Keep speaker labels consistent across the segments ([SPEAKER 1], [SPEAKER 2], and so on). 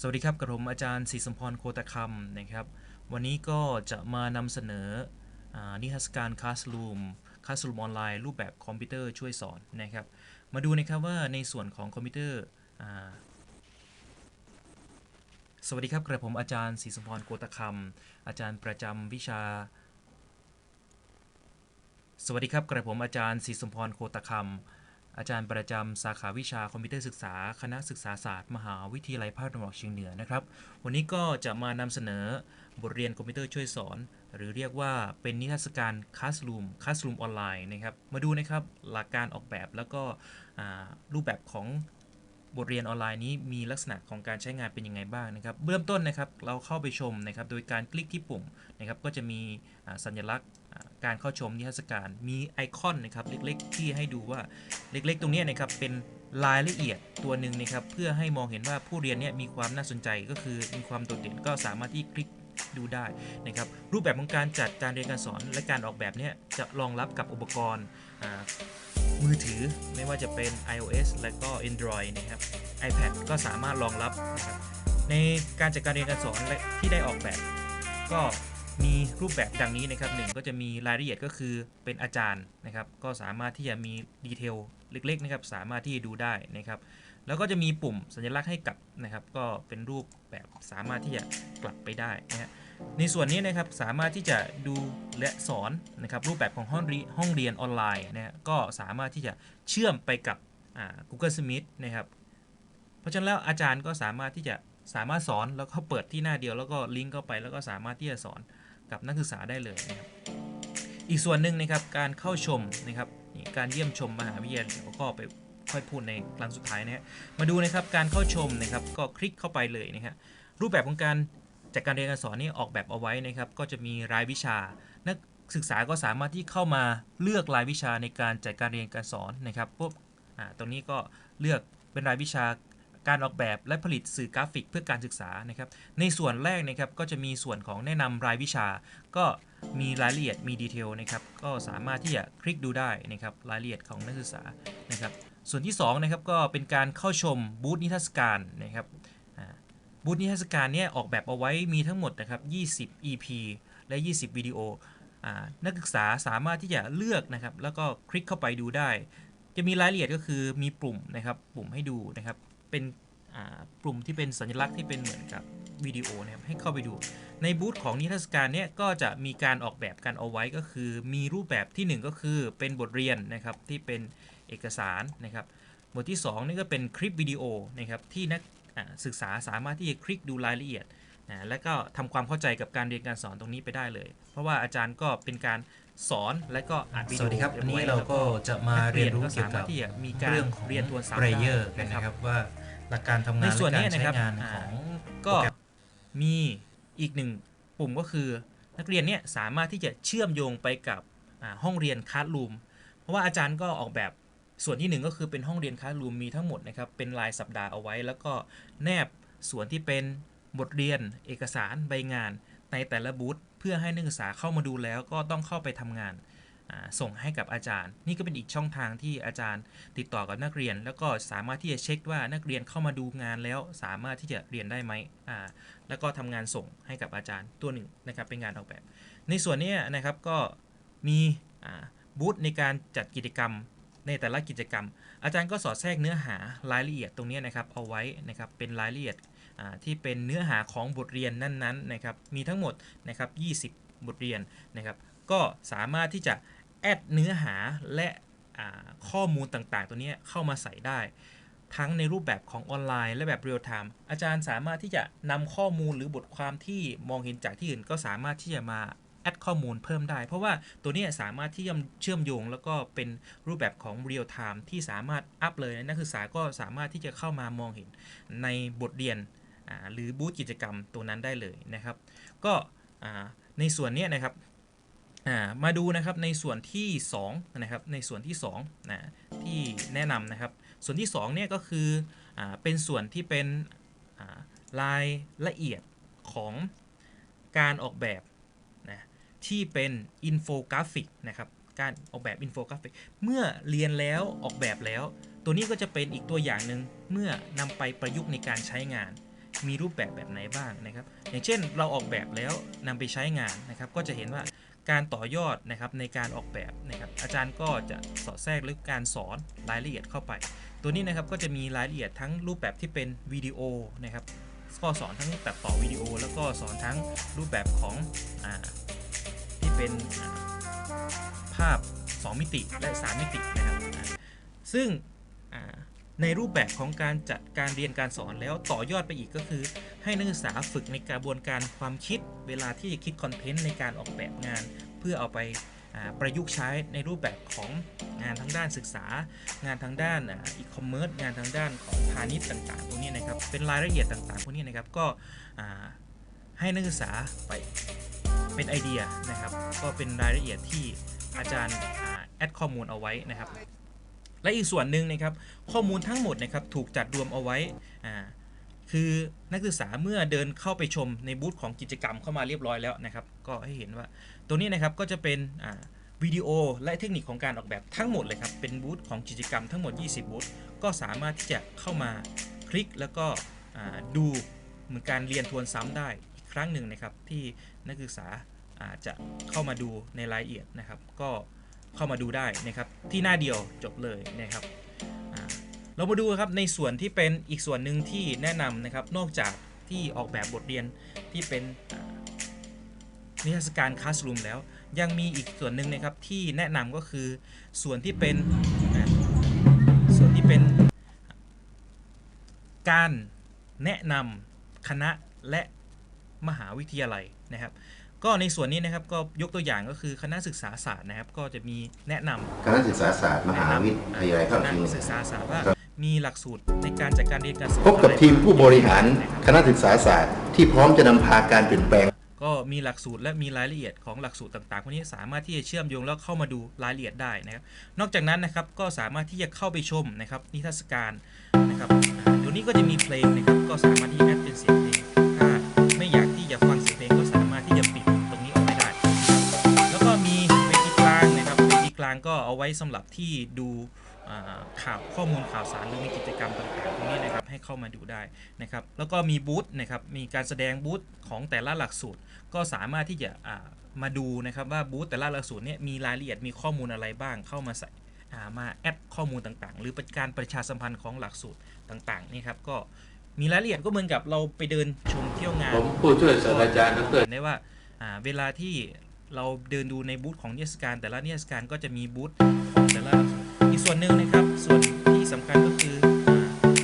[SPEAKER 1] สวัสดีครับกระผมอาจารย์ศรีสมพรโคตคำนะครับ วันนี้ก็จะมานำเสนออนิทรรศการคลาส o ูมคลาส o ูมออนไลน์รูปแบบคอมพิวเตอร์ช่วยสอนนะครับ มาดูนะครับว่าในส่วนของคอมพิวเตอร์สวัสดีครับกระผมอาจารย์ศรีสมพรโกตคำอาจารย์ประจำวิชา สวัสดีครับกระผมอาจารย์ศรีสมพรโคตคำ อาจารย์ประจำสาขาวิชาคอมพิวเตอร์ศึกษา คณะศึกษาศาสตร์มหาวิทยาลัยภาคตะวันออกเฉียงเหนือนะครับ วันนี้ก็จะมานำเสนอบทเรียนคอมพิวเตอร์ช่วยสอน หรือเรียกว่าเป็นนิทรรศการ Classroom Classroom ออนไลน์นะครับ มาดูนะครับหลักการออกแบบแล้วก็รูปแบบของบทเรียนออนไลน์นี้มีลักษณะของการใช้งานเป็นยังไงบ้างนะครับ เบื้องต้นนะครับเราเข้าไปชมนะครับ โดยการคลิกที่ปุ่มนะครับ ก็จะมีสัญลักษณ์ การเข้าชมนิทรรศการมีไอคอนนะครับเล็กๆ ที่ให้ดูว่าเล็กๆ ตรงนี้นะครับเป็นรายละเอียดตัวหนึ่งนะครับเพื่อให้มองเห็นว่าผู้เรียนเนี่ยมีความน่าสนใจก็คือมีความโดดเด่นก็สามารถที่คลิกดูได้นะครับรูปแบบของการจัดการเรียนการสอนและการออกแบบเนี่ยจะรองรับกับอุปกรณ์มือถือไม่ว่าจะเป็น iOS และก็ Android นะครับ iPad ก็สามารถรองรับนะครับในการจัดการเรียนการสอนที่ได้ออกแบบ ก็ มีรูปแบบดังนี้นะครับหนึ่งก็จะมีรายละเอียดก็คือเป็นอาจารย์นะครับ ก็สามารถที่จะมีดีเทลเล็กๆนะครับ สามารถที่จะดูได้นะครับ แล้วก็จะมีปุ่มสัญลักษณ์ให้กลับนะครับ ก็เป็นรูปแบบสามารถที่จะกลับไปได้นะฮะในส่วนนี้นะครับสามารถที่จะดูและสอนนะครับ รูปแบบของห้องเรียนห้องเรียนออนไลน์นะฮะก็สามารถที่จะเชื่อมไปกับอ่า Google Meet นะครับ เพราะฉะนั้นแล้วอาจารย์ก็สามารถที่จะสามารถสอนแล้วก็เปิดที่หน้าเดียวแล้วก็ลิงก์เข้าไปแล้วก็สามารถที่จะสอน กับนักศึกษาได้เลยนะครับ อีกส่วนหนึ่งนะครับการเข้าชมนะครับการเยี่ยมชมมหาวิทยาลัยเราก็ไปค่อยพูดในครั้งสุดท้ายนะฮะมาดูนะครับการเข้าชมนะครับก็คลิกเข้าไปเลยนะครับรูปแบบของการจัดการเรียนการสอนนี่ออกแบบเอาไว้นะครับก็จะมีรายวิชา นักศึกษาก็สามารถที่เข้ามาเลือกรายวิชาในการจัดการเรียนการสอนนะครับพวกอ่าตรงนี้ก็เลือกเป็นรายวิชา การออกแบบและผลิตสื่อกราฟิกเพื่อการศึกษานะครับในส่วนแรกนะครับก็จะมีส่วนของแนะนำรายวิชา ก็มีรายละเอียดมีดีเทลนะครับก็สามารถที่จะคลิกดูได้นะครับรายละเอียดของนักศึกษานะครับส่วนที่2นะครับก็เป็นการเข้าชมบูธนิทรรศการนะครับบูธนิทรรศการเนี่ยออกแบบเอาไว้มีทั้งหมดนะครับ 20 EP และ 20 วิดีโอนักศึกษาสามารถที่จะเลือกนะครับแล้วก็คลิกเข้าไปดูได้ จะมีรายละเอียดก็คือมีปุ่มนะครับปุ่มให้ดูนะครับ เป็นอ่าปุ่มที่เป็นสัญลักษณ์ที่เป็นเหมือนกับวิดีโอนะครับให้เข้าไปดู ในบูธของนิทรรศการเนี่ยก็จะมีการออกแบบกันเอาไว้ก็คือ มีรูปแบบทีหนึ่1 ก็คือเป็นบทเรียนนะครับที่เป็นเอกสารนะครับบทที่ 2 นี่ก็เป็นคลิปวิดีโอนะครับที่นักศึกษาสามารถที่จะคลิกดูรายละเอียดนะและก็ทำความเข้าใจกับการเรียนการสอนตรงนี้ไปได้เลย เพราะว่าอาจารย์ก็เป็นการ สอนและก็อัดวิดีโอ
[SPEAKER 2] สวัสดีครับ
[SPEAKER 1] เย
[SPEAKER 2] วัน
[SPEAKER 1] ไนี้
[SPEAKER 2] เราก็จะมาเรียนรู้
[SPEAKER 1] ก็
[SPEAKER 2] เกี่ย
[SPEAKER 1] สาว
[SPEAKER 2] กั
[SPEAKER 1] มาร
[SPEAKER 2] บ
[SPEAKER 1] ถที่จะมีการ
[SPEAKER 2] เรื่องของ
[SPEAKER 1] เรียนตัวซ้ำ
[SPEAKER 2] เรเยอร์
[SPEAKER 1] ได้
[SPEAKER 2] กัน
[SPEAKER 1] นะ
[SPEAKER 2] นะ
[SPEAKER 1] ค
[SPEAKER 2] ค
[SPEAKER 1] รั
[SPEAKER 2] รับบว่าหลักการทำงาน
[SPEAKER 1] ในส่วน
[SPEAKER 2] และ
[SPEAKER 1] นี้
[SPEAKER 2] การ
[SPEAKER 1] นะ
[SPEAKER 2] ใช้
[SPEAKER 1] ครับ
[SPEAKER 2] งาน
[SPEAKER 1] อ่า
[SPEAKER 2] ของ
[SPEAKER 1] ก็
[SPEAKER 2] โปรแกรม
[SPEAKER 1] มีอีกหนึ่งปุ่มก็คือ นักเรียนเนี่ยสามารถที่จะเชื่อมโยงไปกับอ่าห้องเรียนคลาสรูมเพราะว่าอาจารย์ก็ออกแบบส่วนที่หนึ่งก็คือเป็นห้องเรียนคลาสรูมมีทั้งหมดนะครับเป็นรายสัปดาห์เอาไว้ แล้วก็แนบส่วนที่เป็นบทเรียนเอกสารใบงานในแต่ละบูธ เพื่อให้นักศึกษาเข้ามาดูแล้วก็ต้องเข้าไปทำงาน ส่งให้กับอาจารย์ นี่ก็เป็นอีกช่องทางที่อาจารย์ติดต่อกับนักเรียน แล้วก็สามารถที่จะเช็คว่านักเรียนเข้ามาดูงานแล้วสามารถที่จะเรียนได้ไหมแล้วก็ทำงานส่งให้กับอาจารย์ตัวหนึ่งนะครับเป็นงานออกแบบ ในส่วนนี้นะครับก็มีบูธในการจัดกิจกรรมในแต่ละกิจกรรม อาจารย์ก็สอดแทรกเนื้อหารายละเอียดตรงนี้นะครับเอาไว้นะครับเป็นรายละเอียด ที่เป็นเนื้อหาของบทเรียนนั้นๆนะครับมีทั้งหมดนะครับ20 บทเรียนนะครับก็สามารถที่จะแอดเนื้อหาและข้อมูลต่างๆ ตัวนี้เข้ามาใส่ได้ ทั้งในรูปแบบของออนไลน์และแบบเรียลไทม์อาจารย์สามารถที่จะนำข้อมูลหรือบทความที่มองเห็นจากที่อื่น ก็สามารถที่จะมาแอดข้อมูลเพิ่มได้ เพราะว่าตัวนี้สามารถที่จะเชื่อมโยง แล้วก็เป็นรูปแบบของเรียลไทม์ที่สามารถอัพเลยนักศึกษาก็สามารถที่จะเข้ามามองเห็นในบทเรียน หรือบูธกิจกรรมตัวนั้นได้เลยนะครับ ก็ในส่วนนี้นะครับมาดูนะครับในส่วนที่2นะครับในส่วนที่2นะที่แนะนำนะครับ ส่วนที่2เนี่ยก็คืออเป็นส่วนที่เป็นอ่ารายละเอียดของการออกแบบนะที่เป็นอินโฟกราฟิกนะครับการออกแบบอินโฟกราฟิกเมื่อเรียนแล้วออกแบบแล้ว ตัวนี้ก็จะเป็นอีกตัวอย่างหนึ่งเมื่อนำไปประยุกต์ในการใช้งาน มีรูปแบบแบบไหนบ้างนะครับ อย่างเช่นเราออกแบบแล้วนำไปใช้งานนะครับ ก็จะเห็นว่าการต่อยอดนะครับในการออกแบบนะครับ อาจารย์ก็จะสอดแทรกหรือการสอนรายละเอียดเข้าไป ตัวนี้นะครับก็จะมีรายละเอียดทั้งรูปแบบที่เป็นวิดีโอนะครับก็สอนทั้งตัดต่อวิดีโอ แล้วก็สอนทั้งรูปแบบของอที่เป็นอ่าภาพ 2 มิติและ 3 มิตินะครับซึ่ง ในรูปแบบของการจัดการเรียนการสอนแล้วต่อยอดไปอีกก็คือ ให้นักศึกษาฝึกในกระบวนการความคิด เวลาที่จะคิดคอนเทนต์ในการออกแบบงาน เพื่อเอาไปประยุกต์ใช้ในรูปแบบของงานทั้งด้านศึกษา งานทางด้านอีคอมเมิร์ซงานทางด้านของพาณิชย์ต่างๆพวกนี้นะครับเป็นรายละเอียดต่างๆพวกนี้นะครับก็ให้นักศึกษาไปเป็นไอเดียนะครับ ก็เป็นรายละเอียดที่อาจารย์แอดข้อมูลเอาไว้นะครับ และอีกส่วนหนึ่งนะครับข้อมูลทั้งหมดนะครับถูกจัดรวมเอาไว้อ่าคือนักศึกษาเมื่อเดินเข้าไปชมในบูธของกิจกรรมเข้ามาเรียบร้อยแล้วนะครับ ก็ให้เห็นว่า ตัวนี้นะครับก็จะเป็นวิดีโอและเทคนิคของการออกแบบทั้งหมดเลยครับ เป็นบูธของกิจกรรมทั้งหมด 20 บูธก็สามารถที่จะเข้ามาคลิกแล้วก็ดูเหมือนการเรียนทวนซ้ำได้อีกครั้งหนึ่งนะครับที่นักศึกษาอาจจะเข้ามาดูในรายละเอียดนะครับ ก็ เข้ามาดูได้นะครับที่หน้าเดียวจบเลยนะครับเรามาดูครับในส่วนที่เป็นอีกส่วนหนึ่งที่แนะนำนะครับนอกจากที่ออกแบบบทเรียนที่เป็นนิทรรศการคลาสรูมแล้วยังมีอีกส่วนหนึ่งนะครับที่แนะนำก็คือส่วนที่เป็นส่วนที่เป็นการแนะนำคณะและมหาวิทยาลัยนะครับ ก็ในส่วนนี้นะครับก็ยกตัวอย่างก็คือคณะศึกษาศาสตร์นะครับ ก็จะมีแนะนำ
[SPEAKER 3] คณะศึกษาศาสตร์มหาวิทยาลัย
[SPEAKER 1] ค
[SPEAKER 3] ภาค
[SPEAKER 1] ณะ
[SPEAKER 3] พิง
[SPEAKER 1] ศึกษาศาสตร์ว่า
[SPEAKER 3] ครับ
[SPEAKER 1] มีหลักสูตรในการจัดการเรียนการสอน
[SPEAKER 3] พบกับ
[SPEAKER 1] อะไร
[SPEAKER 3] ทีมผู้บริหาร
[SPEAKER 1] นะครับ
[SPEAKER 3] คณะศึกษาศาสตร์ที่พร้อมจะนำพาการเปลี่ยนแปลง
[SPEAKER 1] ก็มีหลักสูตรและมีรายละเอียดของหลักสูตรต่างๆพวกนี้สามารถที่จะเชื่อมโยงแล้วเข้ามาดูรายละเอียดได้นะครับ นอกจากนั้นนะครับก็สามารถที่จะเข้าไปชมนะครับนิทรรศการนะครับอ่าตัวนี้ก็จะมีเพลงนะครับก็สามารถที่ สำหรับที่ดูอ่าข่าวข้อมูลข่าวสารหรือมีกิจกรรมต่างๆตรงนี้นะครับให้เข้ามาดูได้นะครับแล้วก็มีบูธนะครับมีการแสดงบูธของแต่ละหลักสูตร ก็สามารถที่จะอ่ามาดูนะครับว่าบูธแต่ละหลักสูตรเนี่ยมีรายละเอียดมีข้อมูลอะไรบ้างเข้ามาใส่อ่ามาแอดข้อมูลต่างๆ หรือเป็นการประชาสัมพันธ์ของหลักสูตรต่างๆนี่ครับก็มีรายละเอียดก็เหมือนกับเราไปเดินชมเที่ยวงาน
[SPEAKER 4] ผมผู้ช่วยศาสตราจารย์ดร
[SPEAKER 1] เห็นได้ว่าอ่าเวลาที่ เราเดินดูในบูธของนิทรรศการ แต่ละนิทรรศการก็จะมีบูธของแต่ละอีกส่วนหนึ่งนะครับ ส่วนที่สำคัญก็คือ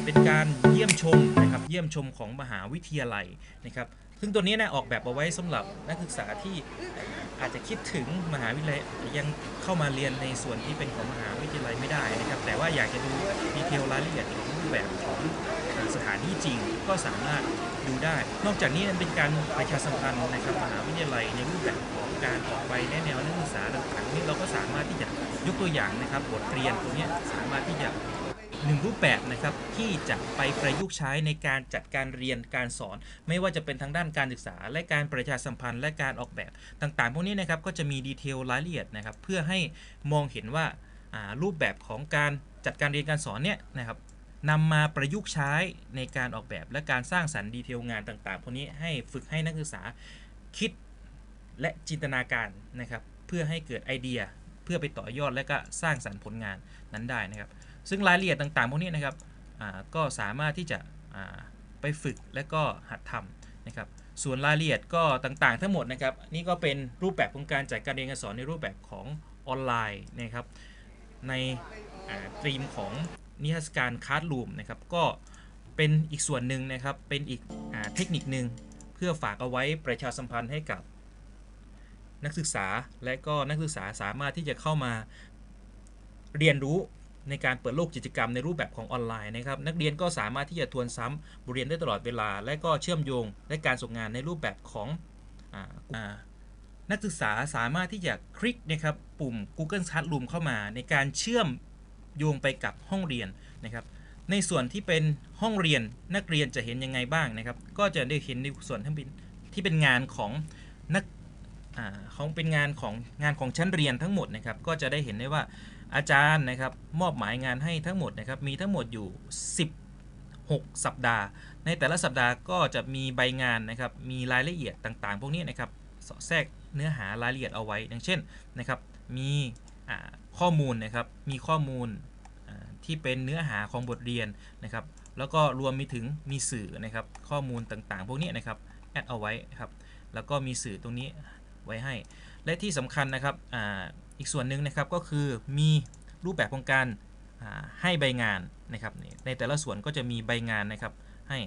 [SPEAKER 1] เป็นการเยี่ยมชมนะครับเยี่ยมชมของมหาวิทยาลัยนะครับซึ่งตัวนี้นะออกแบบเอาไว้สำหรับนักศึกษาที่อาจจะคิดถึงมหาวิทยาลัยยังเข้ามาเรียนในส่วนที่เป็นของมหาวิทยาลัยไม่ได้นะครับ แต่ว่าอยากจะดูดีเทลรายละเอียดของรูปแบบของ สถานที่จริงก็สามารถดูได้ นอกจากนี้มันเป็นการประชาสัมพันธ์นะครับมหาวิทยาลัยในรูปแบบของการออกไปแนะแนวนักศึกษาต่างๆนี่เราก็สามารถที่จะยกตัวอย่างนะครับบทเรียนตรงนี้สามารถที่จะหนึ่งรูปแบบนะครับที่จะไปประยุกต์ใช้ในการจัดการเรียนการสอน ไม่ว่าจะเป็นทางด้านการศึกษา และการประชาสัมพันธ์และการออกแบบต่างๆ พวกนี้นะครับก็จะมีดีเทลรายละเอียดนะครับเพื่อให้มองเห็นว่ารูปแบบของการจัดการเรียนการสอนเนี่ยนะครับ นำมาประยุกต์ใช้ในการออกแบบและการสร้างสรรค์ดีเทลงานต่างๆพวกนี้ให้ฝึกให้นักศึกษาคิดและจินตนาการนะครับ เพื่อให้เกิดไอเดียเพื่อไปต่อยอดและก็สร้างสรรค์ผลงานนั้นได้นะครับ ซึ่งรายละเอียดต่างๆพวกนี้นะครับก็สามารถที่จะไปฝึกและก็หัดทำนะครับ ส่วนรายละเอียดก็ต่างๆ ทั้งหมดนะครับ นี่ก็เป็นรูปแบบของการจัดการเรียนการสอนในรูปแบบของออนไลน์นะครับ ในธีมของ นิทรรศการคาร์ดรูมนะครับก็เป็นอีกส่วนหนึ่งนะครับเป็นอีกอเทคนิคหนึ่งเพื่อฝากเอาไว้ประชาสัมพันธ์ให้กับนักศึกษาและก็นักศึกษาสามารถที่จะเข้ามาเรียนรู้ในการเปิดโลกกิจกรรมในรูปแบบของออนไลน์นะครับ นักเรียนก็สามารถที่จะทวนซ้ำบทเรียนได้ตลอดเวลา และก็เชื่อมโยงและการส่งงานในรูปแบบของออนักศึกษาสามารถที่จะคลิกนะครับปุ่ม Google Classroom เข้ามาในการเชื่อม โยงไปกับห้องเรียนนะครับ ในส่วนที่เป็นห้องเรียนนักเรียนจะเห็นยังไงบ้างนะครับ ก็จะได้เห็นในส่วนที่เป็นที่เป็นงานของนักอาของเป็นงานของงานของชั้นเรียนทั้งหมดนะครับ ก็จะได้เห็นได้ว่าอาจารย์นะครับมอบหมายงานให้ทั้งหมดนะครับมีทั้งหมดอยู่ 16 สัปดาห์ ในแต่ละสัปดาห์ก็จะมีใบงานนะครับมีรายละเอียดต่างๆ พวกนี้นะครับสอดแทรกเนื้อหารายละเอียดเอาไว้ อย่างเช่นนะครับมีอ่า ข้อมูลนะครับ มีข้อมูลที่เป็นเนื้อหาของบทเรียนนะครับ แล้วก็รวมมีถึงมีสื่อนะครับ ข้อมูลต่างๆ พวกนี้นะครับแอดเอาไว้ครับ แล้วก็มีสื่อตรงนี้ไว้ให้ และที่สำคัญนะครับออีกส่วนหนึ่งนะครับก็คือมีรูปแบบของการให้ใบงานนะครับในแต่ละส่วนก็จะมีใบงานนะครับให้